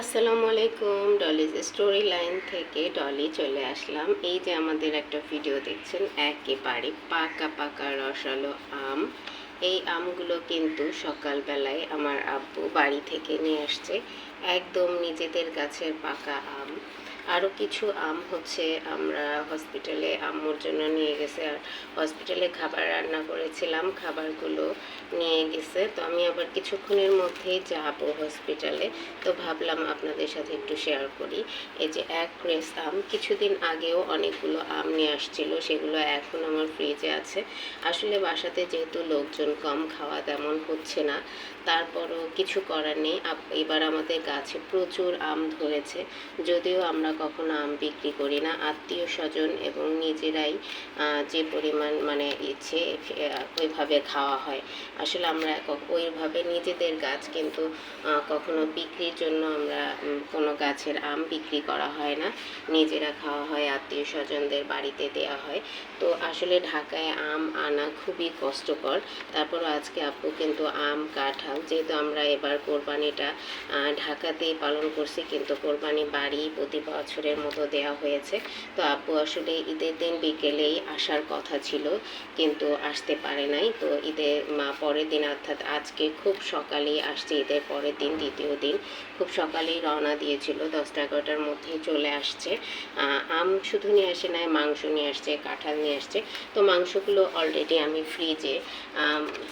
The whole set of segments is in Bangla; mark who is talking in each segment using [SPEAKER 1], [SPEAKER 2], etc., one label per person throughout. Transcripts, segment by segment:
[SPEAKER 1] আসসালামু আলাইকুম, ডলিজ স্টোরি লাইন থেকে ডলি চলে আসলাম। এই যে আমাদের একটা ভিডিও দেখছেন, একেবারে পাকা পাকা রসালো আম। এই আমগুলো কিন্তু সকালবেলায় আমার আব্বু বাড়ি থেকে নিয়ে আসছে, একদম নিজেদের গাছের পাকা আম। আরও কিছু আম হচ্ছে, আমরা হসপিটালে আম্মুর জন্য নিয়ে গেছে। আর হসপিটালে খাবার রান্না করেছিলাম, খাবারগুলো নিয়ে গেছে। তো আমি আবার কিছুক্ষণের মধ্যেই যাব হসপিটালে তো ভাবলাম আপনাদের সাথে একটু শেয়ার করি। এই যে এক ক্রেস আম, কিছুদিন আগেও অনেকগুলো আম নিয়ে আসছিল, সেগুলো এখন আমার ফ্রিজে আছে। আসলে বাসাতে যেহেতু লোকজন কম, খাওয়া তেমন হচ্ছে না। তারপরও কিছু করার নেই। এবার আমাদের গাছে প্রচুর আম ধরেছে। যদিও আমরা কখনো আম বিক্রি করি না। আত্মীয় স্বজন এবং নিজেরাই যে পরিমাণ মানে ইচ্ছে ওইভাবে খাওয়া হয়। আসলে আমরা ওইভাবে নিজেদের গাছ কিন্তু কখনো বিক্রির জন্য আমরা কোনো গাছের আম বিক্রি করা হয় না। নিজেরা খাওয়া হয়, আত্মীয় স্বজনদের বাড়িতে দেওয়া হয়। তো আসলে ঢাকায় আম আনা খুবই কষ্টকর। তারপর আজকে আপু কিন্তু আম কাঁঠাল, যেহেতু আমরা এবার কোরবানিটা ঢাকাতেই পালন করছি, কিন্তু কোরবানি বাড়ি প্রতি বছরের মতো দেওয়া হয়েছে। তো আপু আসলে ঈদের দিন বিকেলেই আসার কথা ছিল, কিন্তু আসতে পারে নাই। তো ঈদের মা পরের দিন, অর্থাৎ আজকে খুব সকালেই আসছে ঈদের পরের দিন, দ্বিতীয় দিন। খুব সকালেই রওনা দিয়েছিল, দশটা এগারোটার মধ্যেই চলে আসছে। আম শুধু নিয়ে আসে নাই, মাংস নিয়ে আসছে, কাঁঠাল নিয়ে আসছে। তো মাংসগুলো অলরেডি আমি ফ্রিজে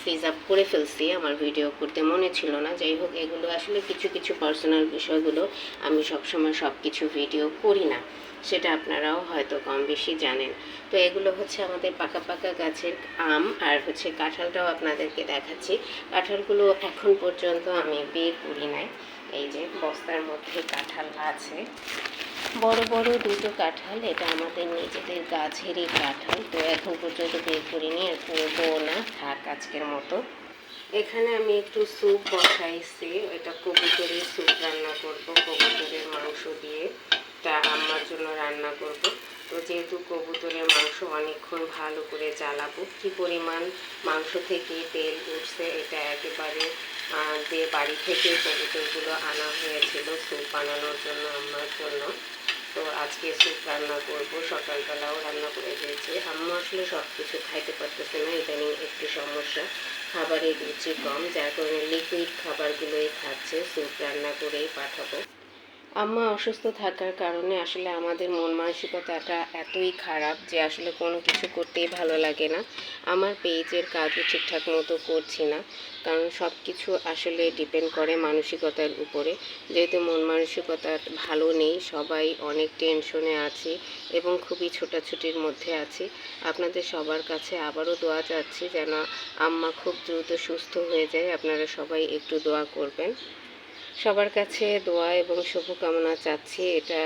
[SPEAKER 1] ফ্রিজ আপ করে ফেলছি। আমার ভিডিও করতে মনে ছিল না। যাই হোক, এগুলো আসলে কিছু কিছু পার্সোনাল বিষয়গুলো আমি সবসময় সব কিছু ভিডিও করি না। সেটা আপনারাও হয়তো কম বেশি জানেন। তো এগুলো হচ্ছে আমাদের পাকা পাকা গাছের আম আর হচ্ছে কাঁঠালটাও আপনাদেরকে দেখাচ্ছি। কাঁঠালগুলো এখন পর্যন্ত আমি বের করি নাই। এই যে বস্তার মধ্যে কাঁঠাল আছে। বড় বড় দুটো কাঁঠাল, এটা আমাদের নিজেদের গাছেরই কাঁঠাল। তো এখন পর্যন্ত বের করিনি, আর করব না, থাক আজকের মতো। এখানে আমি একটু স্যুপ বসাইছি। এটা কবুতরের স্যুপ রান্না করব, কবুতরের মাংস দিয়ে। তা আম্মার জন্য রান্না করব। তো যেহেতু কবুতরের মাংস অনেকক্ষণ ভালো করে জ্বালাবো, কী পরিমাণ মাংস থেকে তেল উঠছে এটা একেবারে যে বাড়ি থেকে কবুতরগুলো আনা হয়েছিল স্যুপ বানানোর জন্য আম্মার জন্য। তো আজকে স্যুপ রান্না করব, সকালবেলাও রান্না করে দিয়েছি। আম্মা আসলে সব কিছু খাইতে পারতেছে না, ইদানিং একটু সমস্যা। খাবারের রুচি কম, যার কারণে লিকুইড খাবারগুলোই খাচ্ছে, স্যুপ রান্না করেই পাঠাবো। আম্মা অসুস্থ থাকার কারণে আসলে আমাদের মন মানসিকতাটা এতই খারাপ যে আসলে কোনো কিছু করতেই ভালো লাগে না। আমার পেজের কাজও ঠিকঠাক মতো করছি না, কারণ সব কিছু আসলে ডিপেন্ড করে মানসিকতার উপরে। যেহেতু মন মানসিকতা ভালো নেই, সবাই অনেক টেনশনে আছি এবং খুবই ছোটাছুটির মধ্যে আছি। আপনাদের সবার কাছে আবারও দোয়া চাচ্ছি যেন আম্মা খুব দ্রুত সুস্থ হয়ে যায়। আপনারা সবাই একটু দোয়া করবেন। সবার কাছে দোয়া এবং শুভকামনা চাচ্ছি। এটা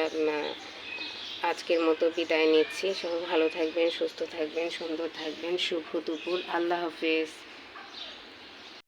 [SPEAKER 1] আজকের মতো বিদায় নিচ্ছি। সবাই ভালো থাকবেন, সুস্থ থাকবেন, সুন্দর থাকবেন। শুভ দুপুর। আল্লাহ হাফেজ।